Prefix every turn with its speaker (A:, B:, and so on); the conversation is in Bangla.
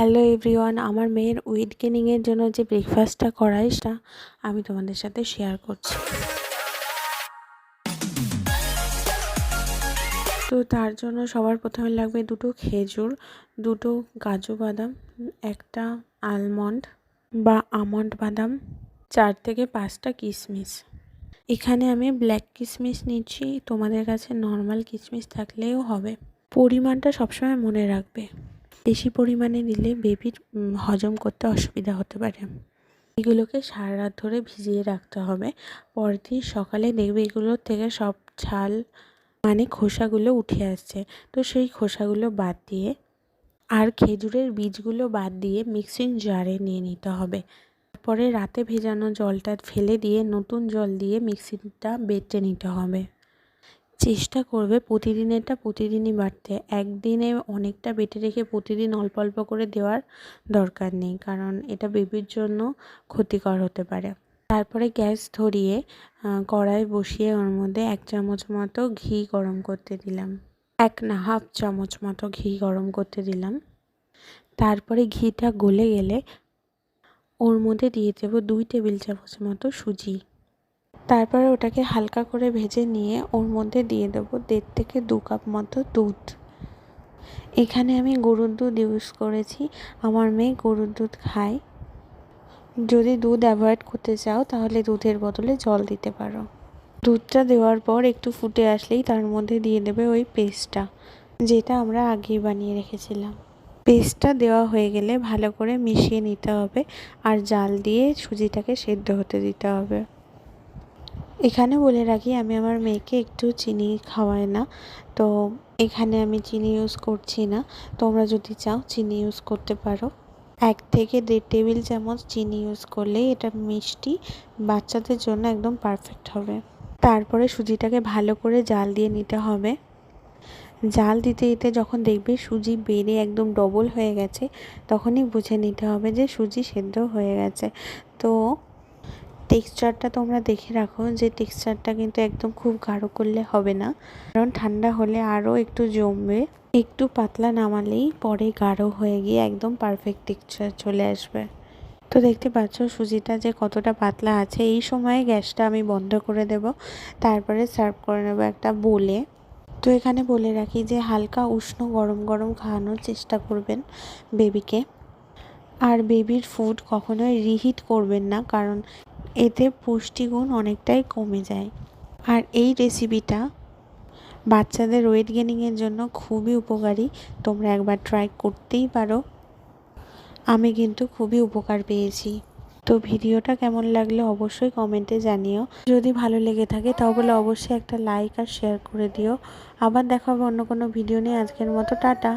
A: হ্যালো এভরিওয়ান, আমার মেয়ের ওয়েট গেনিংয়ের জন্য যে ব্রেকফাস্টটা করাই, সেটা আমি তোমাদের সাথে শেয়ার করছি। তো তার জন্য সবার প্রথমে লাগবে দুটো খেজুর, দুটো কাজু বাদাম, একটা আলমন্ড বা আমন্ড বাদাম, চার থেকে পাঁচটা কিশমিশ এখানে আমি ব্ল্যাক কিশমিশ নিচ্ছি, তোমাদের কাছে নর্মাল কিশমিশ থাকলেও হবে। পরিমাণটা সবসময় মনে রাখবে। বেশি পরিমাণে দিলে বেবির হজম করতে অসুবিধা হতে পারে। এগুলোকে সারা রাত ধরে ভিজিয়ে রাখতে হবে। পরের দিন সকালে দেখবে এগুলোর থেকে সব ছাল মানে খোসাগুলো উঠে আসছে। তো সেই খোসাগুলো বাদ দিয়ে আর খেজুরের বীজগুলো বাদ দিয়ে মিক্সিং জারে নিয়ে নিতে হবে। তারপরে রাতে ভেজানো জলটা ফেলে দিয়ে নতুন জল দিয়ে মিক্সিটা বেটে নিতে হবে। চেষ্টা করবে প্রতিদিনেরটা প্রতিদিনই বাড়তে। একদিনে অনেকটা বেটে রেখে প্রতিদিন অল্প অল্প করে দেওয়ার দরকার নেই, কারণ এটা বেবির জন্য ক্ষতিকর হতে পারে। তারপরে গ্যাস ধরিয়ে কড়াই বসিয়ে ওর মধ্যে এক চামচ মতো ঘি গরম করতে দিলাম। এক না হাফ চামচ মতো ঘি গরম করতে দিলাম। তারপরে ঘিটা গলে গেলে ওর মধ্যে দিয়ে দেবো দুই টেবিল চামচ মতো সুজি। তারপরে ওটাকে হালকা করে ভেজে নিয়ে ওর মধ্যে দিয়ে দেবো দেড় থেকে দু কাপ মতো দুধ। এখানে আমি গরুর দুধ ইউজ করেছি, আমার মেয়ে গরুর দুধ খায়। যদি দুধ অ্যাভয়েড করতে চাও তাহলে দুধের বদলে জল দিতে পারো। দুধটা দেওয়ার পর একটু ফুটে আসলেই তার মধ্যে দিয়ে দেবে ওই পেস্টটা, যেটা আমরা আগেই বানিয়ে রেখেছিলাম। পেস্টটা দেওয়া হয়ে গেলে ভালো করে মিশিয়ে নিতে হবে আর জাল দিয়ে সুজিটাকে সেদ্ধ হতে দিতে হবে। এখানে বলে রাখি, আমি আমার মেয়েকে একটু চিনি খাওয়াই না। তো এখানে আমি চিনি ইউজ করছি না। তোমরা যদি চাও চিনি ইউজ করতে পারো। এক থেকে দেড় টেবিল চামচ চিনি ইউজ করলেই এটা মিষ্টি, বাচ্চাদের জন্য একদম পারফেক্ট হবে। তারপরে সুজিটাকে ভালো করে জাল দিয়ে নিতে হবে। জাল দিতে দিতে যখন দেখবে সুজি বেড়ে একদম ডবল হয়ে গেছে, তখনই বুঝে নিতে হবে যে সুজি সেদ্ধ হয়ে গেছে। তো টেক্সচারটা তোমরা দেখে রাখো যে টেক্সচারটা কিন্তু একদম খুব গাঢ় করলে হবে না। কারণ ঠান্ডা হলে আরও একটু জমবে। একটু পাতলা নামালেই পরে গাঢ় হয়ে গিয়ে একদম পারফেক্ট টেক্সচার চলে আসবে। তো দেখতে পাচ্ছ সুজিটা যে কতটা পাতলা আছে, এই সময়ে গ্যাসটা আমি বন্ধ করে দেব। তারপরে সার্ভ করে নেব একটা বোলে। তো এখানে বলে রাখি যে হালকা উষ্ণ গরম গরম খাওয়ানোর চেষ্টা করবেন বেবিকে আর বেবির ফুড কখনোই রিহিট করবেন না, কারণ এতে পুষ্টিগুণ অনেকটাই কমে যায়। আর এই রেসিপিটা বাচ্চাদের ওয়েট গেনিংয়ের জন্য খুবই উপকারী। তোমরা একবার ট্রাই করতেই পারো। আমি কিন্তু খুবই উপকার পেয়েছি। তো ভিডিওটা কেমন লাগলে অবশ্যই কমেন্টে জানিও। যদি ভালো লেগে থাকে তাহলে অবশ্যই একটা লাইক আর শেয়ার করে দিও। আবার দেখা হবে অন্য কোনো ভিডিও নিয়ে। আজকের মতো টাটা।